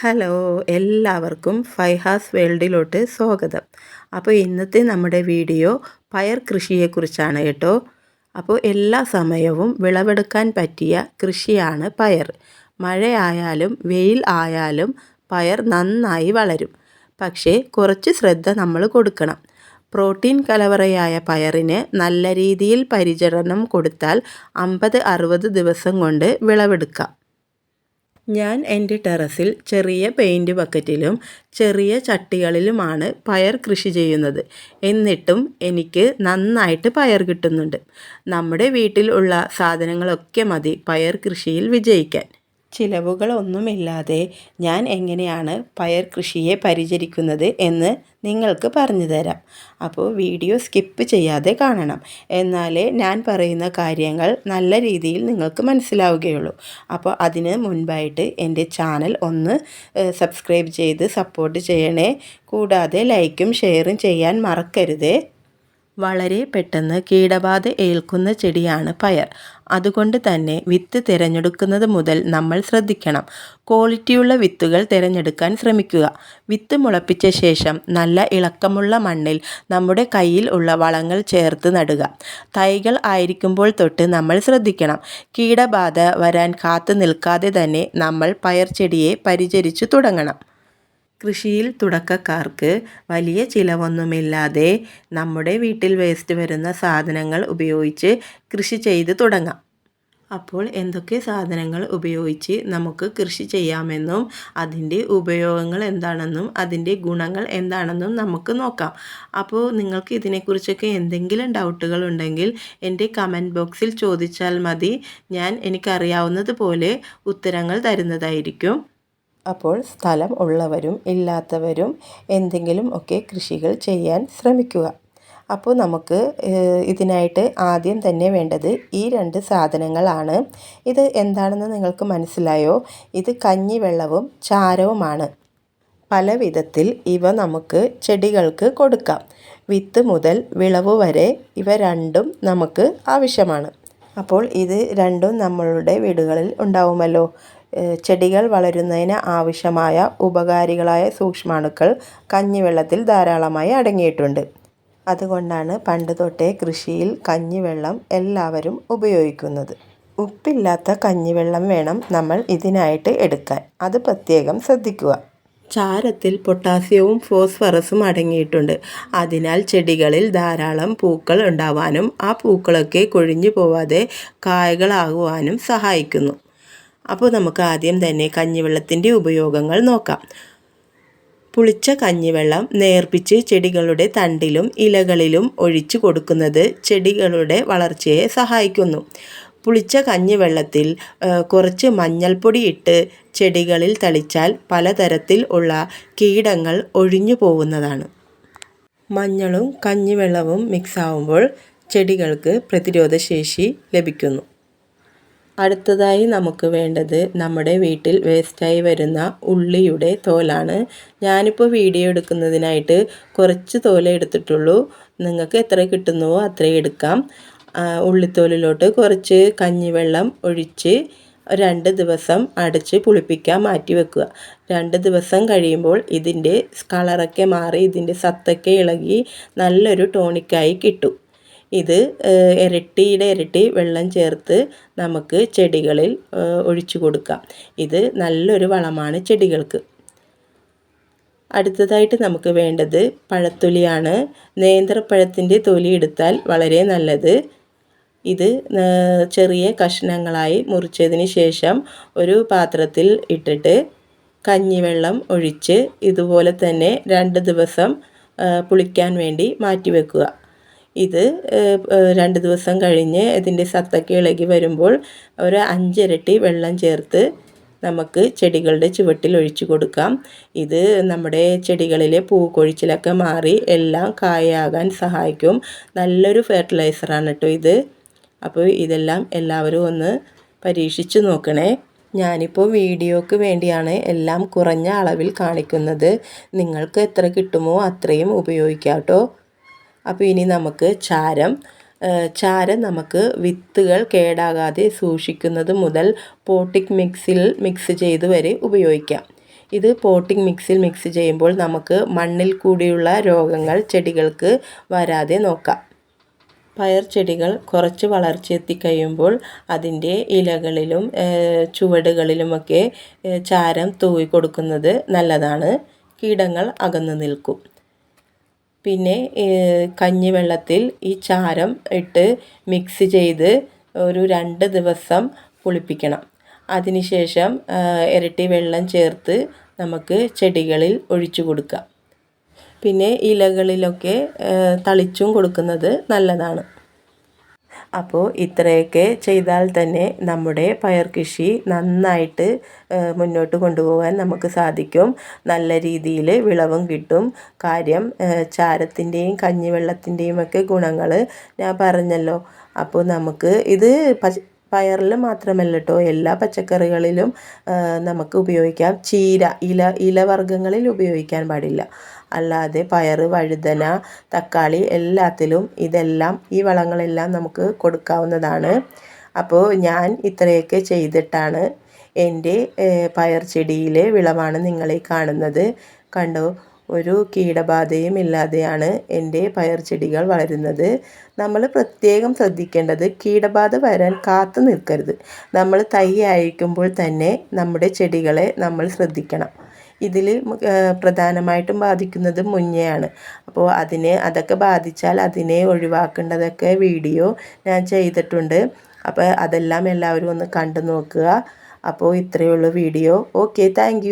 Hello എല്ലാവർക്കും ഫൈഹാസ് വേൾഡിലോട്ട് സ്വാഗതം. അപ്പോൾ ഇന്നത്തെ നമ്മുടെ വീഡിയോ പയർ കൃഷിയെക്കുറിച്ചാണ് കേട്ടോ. അപ്പോൾ എല്ലാ സമയവും വിളവെടുക്കാൻ പറ്റിയ കൃഷിയാണ് പയർ. മഴയായാലും വെയിൽ ആയാലും പയർ നന്നായി വളരും. പക്ഷേ കുറച്ച് ശ്രദ്ധ നമ്മൾ കൊടുക്കണം. പ്രോട്ടീൻ കലവറയായ പയറിന് നല്ല രീതിയിൽ പരിചരണം കൊടുത്താൽ അമ്പത് അറുപത് ദിവസം കൊണ്ട് വിളവെടുക്കാം. ഞാൻ എന്റെ ടെറസിൽ ചെറിയ പെയിന്റ് ബക്കറ്റിലും ചെറിയ ചട്ടികളിലുമാണ് പയർ കൃഷി ചെയ്യുന്നത്. എന്നിട്ടും എനിക്ക് നന്നായിട്ട് പയർ കിട്ടുന്നുണ്ട്. നമ്മുടെ വീട്ടിൽ ഉള്ള സാധനങ്ങളൊക്കെ മതി പയർ കൃഷിയിൽ വിജയിക്കാൻ. ചിലവുകളൊന്നുമില്ലാതെ ഞാൻ എങ്ങനെയാണ് പയർ കൃഷിയെ പരിചരിക്കുന്നത് എന്ന് നിങ്ങൾക്ക് പറഞ്ഞു തരാം. അപ്പോൾ വീഡിയോ സ്കിപ്പ് ചെയ്യാതെ കാണണം. എന്നാലേ ഞാൻ പറയുന്ന കാര്യങ്ങൾ നല്ല രീതിയിൽ നിങ്ങൾക്ക് മനസ്സിലാവുകയുള്ളൂ. അപ്പോൾ അതിന് മുൻപായിട്ട് എന്റെ ചാനൽ ഒന്ന് സബ്സ്ക്രൈബ് ചെയ്ത് സപ്പോർട്ട് ചെയ്യണേ. കൂടാതെ ലൈക്കും ഷെയറും ചെയ്യാൻ മറക്കരുതേ. വളരെ പെട്ടെന്ന് കീടബാധ ഏൽക്കുന്ന ചെടിയാണ് പയർ. അതുകൊണ്ട് തന്നെ വിത്ത് തിരഞ്ഞെടുക്കുന്നത് മുതൽ നമ്മൾ ശ്രദ്ധിക്കണം. ക്വാളിറ്റിയുള്ള വിത്തുകൾ തിരഞ്ഞെടുക്കാൻ ശ്രമിക്കുക. വിത്ത് മുളപ്പിച്ച ശേഷം നല്ല ഇളക്കമുള്ള മണ്ണിൽ നമ്മുടെ കയ്യിൽ ഉള്ള വളങ്ങൾ ചേർത്ത് നടുക. തൈകൾ ആയിരിക്കുമ്പോൾ തൊട്ട് നമ്മൾ ശ്രദ്ധിക്കണം. കീടബാധ വരാൻ കാത്തു നിൽക്കാതെ തന്നെ നമ്മൾ പയർ ചെടിയെ പരിചരിച്ചു തുടങ്ങണം. കൃഷിയിൽ തുടക്കക്കാർക്ക് വലിയ ചിലവൊന്നുമില്ലാതെ നമ്മുടെ വീട്ടിൽ വേസ്റ്റ് വരുന്ന സാധനങ്ങൾ ഉപയോഗിച്ച് കൃഷി ചെയ്ത് തുടങ്ങാം. അപ്പോൾ എന്തൊക്കെ സാധനങ്ങൾ ഉപയോഗിച്ച് നമുക്ക് കൃഷി ചെയ്യാമെന്നും അതിന്റെ ഉപയോഗങ്ങൾ എന്താണെന്നും അതിന്റെ ഗുണങ്ങൾ എന്താണെന്നും നമുക്ക് നോക്കാം. അപ്പോൾ നിങ്ങൾക്ക് ഇതിനെക്കുറിച്ചൊക്കെ എന്തെങ്കിലും ഡൗട്ടുകൾ ഉണ്ടെങ്കിൽ എന്റെ കമന്റ് ബോക്സിൽ ചോദിച്ചാൽ മതി. ഞാൻ എനിക്കറിയാവുന്നത് പോലെ ഉത്തരങ്ങൾ തരുന്നതായിരിക്കും. അപ്പോൾ സ്ഥലം ഉള്ളവരും ഇല്ലാത്തവരും എന്തെങ്കിലും ഒക്കെ കൃഷികൾ ചെയ്യാൻ ശ്രമിക്കുക. അപ്പോൾ നമുക്ക് ഇതിനായിട്ട് ആദ്യം തന്നെ വേണ്ടത് ഈ രണ്ട് സാധനങ്ങളാണ്. ഇത് എന്താണെന്ന് നിങ്ങൾക്ക് മനസ്സിലായോ? ഇത് കഞ്ഞിവെള്ളവും ചാരവുമാണ്. പല വിധത്തിൽ ഇവ നമുക്ക് ചെടികൾക്ക് കൊടുക്കാം. വിത്ത് മുതൽ വിളവ് വരെ ഇവ രണ്ടും നമുക്ക് ആവശ്യമാണ്. അപ്പോൾ ഇത് രണ്ടും നമ്മളുടെ വീടുകളിൽ ഉണ്ടാവുമല്ലോ. ചെടികൾ വളരുന്നതിന് ആവശ്യമായ ഉപകാരികളായ സൂക്ഷ്മാണുക്കൾ കഞ്ഞിവെള്ളത്തിൽ ധാരാളമായി അടങ്ങിയിട്ടുണ്ട്. അതുകൊണ്ടാണ് പണ്ട് തൊട്ടേ കൃഷിയിൽ കഞ്ഞിവെള്ളം എല്ലാവരും ഉപയോഗിക്കുന്നത്. ഉപ്പില്ലാത്ത കഞ്ഞിവെള്ളം വേണം നമ്മൾ ഇതിനായിട്ട് എടുക്കാൻ. അത് പ്രത്യേകം ശ്രദ്ധിക്കുക. ചാരത്തിൽ പൊട്ടാസ്യവും ഫോസ്ഫറസും അടങ്ങിയിട്ടുണ്ട്. അതിനാൽ ചെടികളിൽ ധാരാളം പൂക്കൾ ഉണ്ടാവാനും ആ പൂക്കളൊക്കെ കൊഴിഞ്ഞു പോവാതെ കായകളാകുവാനും സഹായിക്കുന്നു. അപ്പോൾ നമുക്ക് ആദ്യം തന്നെ കഞ്ഞിവെള്ളത്തിന്റെ ഉപയോഗങ്ങൾ നോക്കാം. പുളിച്ച കഞ്ഞിവെള്ളം നേർപ്പിച്ച് ചെടികളുടെ തണ്ടിലും ഇലകളിലും ഒഴിച്ചു കൊടുക്കുന്നത് ചെടികളുടെ വളർച്ചയെ സഹായിക്കുന്നു. പുളിച്ച കഞ്ഞിവെള്ളത്തിൽ കുറച്ച് മഞ്ഞൾപ്പൊടി ഇട്ട് ചെടികളിൽ തളിച്ചാൽ പലതരത്തിൽ ഉള്ള കീടങ്ങൾ ഒഴിഞ്ഞു പോകുന്നതാണ്. മഞ്ഞളും കഞ്ഞിവെള്ളവും മിക്സാവുമ്പോൾ ചെടികൾക്ക് പ്രതിരോധശേഷി ലഭിക്കുന്നു. അടുത്തതായി നമുക്ക് വേണ്ടത് നമ്മുടെ വീട്ടിൽ വേസ്റ്റായി വരുന്ന ഉള്ളിയുടെ തോലാണ്. ഞാനിപ്പോൾ വീഡിയോ എടുക്കുന്നതിനായിട്ട് കുറച്ച് തോല എടുത്തിട്ടുള്ളൂ. നിങ്ങൾക്ക് എത്ര കിട്ടുന്നുവോ അത്രയും എടുക്കാം. ഉള്ളിത്തോലിലോട്ട് കുറച്ച് കഞ്ഞിവെള്ളം ഒഴിച്ച് രണ്ട് ദിവസം അടച്ച് പുളിപ്പിക്കാൻ മാറ്റി വെക്കുക. രണ്ട് ദിവസം കഴിയുമ്പോൾ ഇതിന്റെ കളറൊക്കെ മാറി ഇതിന്റെ സത്തൊക്കെ ഇളകി നല്ലൊരു ടോണിക്കായി കിട്ടും. ഇത് ഇരട്ടിയുടെ ഇരട്ടി വെള്ളം ചേർത്ത് നമുക്ക് ചെടികളിൽ ഒഴിച്ചു കൊടുക്കാം. ഇത് നല്ലൊരു വളമാണ് ചെടികൾക്ക്. അടുത്തതായിട്ട് നമുക്ക് വേണ്ടത് പഴത്തൊലിയാണ്. നേന്ത്രപ്പഴത്തിന്റെ തൊലി എടുത്താൽ വളരെ നല്ലത്. ഇത് ചെറിയ കഷ്ണങ്ങളായി മുറിച്ചതിന് ശേഷം ഒരു പാത്രത്തിൽ ഇട്ടിട്ട് കഞ്ഞിവെള്ളം ഒഴിച്ച് ഇതുപോലെ തന്നെ രണ്ട് ദിവസം പുളിക്കാൻ വേണ്ടി മാറ്റി വെക്കുക ഇത് രണ്ട് ദിവസം കഴിഞ്ഞ് ഇതിന്റെ സത്തൊക്കെ ഇളകി വരുമ്പോൾ ഒരു അഞ്ചിരട്ടി വെള്ളം ചേർത്ത് നമുക്ക് ചെടികളുടെ ചുവട്ടിൽ ഒഴിച്ചു കൊടുക്കാം. ഇത് നമ്മുടെ ചെടികളിലെ പൂക്കൊഴിച്ചിലൊക്കെ മാറി എല്ലാം കായാകാൻ സഹായിക്കും. നല്ലൊരു ഫെർട്ടിലൈസറാണ് കേട്ടോ ഇത്. അപ്പോൾ ഇതെല്ലാം എല്ലാവരും ഒന്ന് പരീക്ഷിച്ച് നോക്കണേ. ഞാനിപ്പോൾ വീഡിയോക്ക് വേണ്ടിയാണ് എല്ലാം കുറഞ്ഞ അളവിൽ കാണിക്കുന്നത്. നിങ്ങൾക്ക് എത്ര കിട്ടുമോ അത്രയും ഉപയോഗിക്കാം കേട്ടോ. അപ്പോൾ ഇനി നമുക്ക് ചാരം ചാരം നമുക്ക് വിത്തുകൾ കേടാകാതെ സൂക്ഷിക്കുന്നത് മുതൽ പോട്ടിക് മിക്സിൽ മിക്സ് ചെയ്ത് വരെ ഉപയോഗിക്കാം. ഇത് പോട്ടിംഗ് മിക്സിൽ മിക്സ് ചെയ്യുമ്പോൾ നമുക്ക് മണ്ണിൽ കൂടിയുള്ള രോഗങ്ങൾ ചെടികൾക്ക് വരാതെ നോക്കാം. പയർ ചെടികൾ കുറച്ച് വളർച്ചയെത്തിക്കഴിയുമ്പോൾ അതിന്റെ ഇലകളിലും ചുവടുകളിലുമൊക്കെ ചാരം തൂവി കൊടുക്കുന്നത് നല്ലതാണ്. കീടങ്ങൾ അകന്നു നിൽക്കും. പിന്നെ കഞ്ഞി വെള്ളത്തിൽ ഈ ചാരം ഇട്ട് മിക്സ് ചെയ്ത് ഒരു രണ്ട് ദിവസം പുളിപ്പിക്കണം. അതിനുശേഷം ഇരട്ടി വെള്ളം ചേർത്ത് നമുക്ക് ചെടികളിൽ ഒഴിച്ചു കൊടുക്കാം. പിന്നെ ഇലകളിലൊക്കെ തളിച്ചും കൊടുക്കുന്നത് നല്ലതാണ്. അപ്പോൾ ഇത്രയൊക്കെ ചെയ്താൽ തന്നെ നമ്മുടെ പയർ കൃഷി നന്നായിട്ട് മുന്നോട്ട് കൊണ്ടുപോകാൻ നമുക്ക് സാധിക്കും. നല്ല രീതിയിൽ വിളവും കിട്ടും. കാര്യം ചാരത്തിന്റെയും കഞ്ഞിവെള്ളത്തിന്റെയും ഒക്കെ ഗുണങ്ങൾ ഞാൻ പറഞ്ഞല്ലോ. അപ്പോൾ നമുക്ക് ഇത് പയറിൽ മാത്രമല്ല കേട്ടോ എല്ലാ പച്ചക്കറികളിലും നമുക്ക് ഉപയോഗിക്കാം. ചീര ഇല ഇലവർഗങ്ങളിൽ ഉപയോഗിക്കാൻ പാടില്ല. അല്ലാതെ പയർ വഴുതന തക്കാളി എല്ലാത്തിലും ഇതെല്ലാം ഈ വളങ്ങളെല്ലാം നമുക്ക് കൊടുക്കാവുന്നതാണ്. അപ്പോൾ ഞാൻ ഇത്രയൊക്കെ ചെയ്തിട്ടാണ് എന്റെ പയർ ചെടിയിലെ വിളവാണ് നിങ്ങളെ കാണുന്നത്. കണ്ടോ? ഒരു കീടബാധയും ഇല്ലാതെയാണ് എന്റെ പയർ ചെടികൾ വളരുന്നത്. നമ്മൾ പ്രത്യേകം ശ്രദ്ധിക്കേണ്ടത് കീടബാധ വരാൻ കാത്തു നിൽക്കരുത്. നമ്മൾ തൈ അയക്കുമ്പോൾ തന്നെ നമ്മുടെ ചെടികളെ നമ്മൾ ശ്രദ്ധിക്കണം. ഇതിൽ പ്രധാനമായിട്ടും ബാധിക്കുന്നത് മുഞ്ഞയാണ്. അപ്പോൾ അതിനെ അതൊക്കെ ബാധിച്ചാൽ അതിനെ ഒഴിവാക്കേണ്ടതൊക്കെ വീഡിയോ ഞാൻ ചെയ്തിട്ടുണ്ട്. അപ്പോൾ അതെല്ലാം എല്ലാവരും ഒന്ന് കണ്ടു നോക്കുക. അപ്പോൾ ഇത്രയേ ഉള്ളൂ വീഡിയോ. Okay thank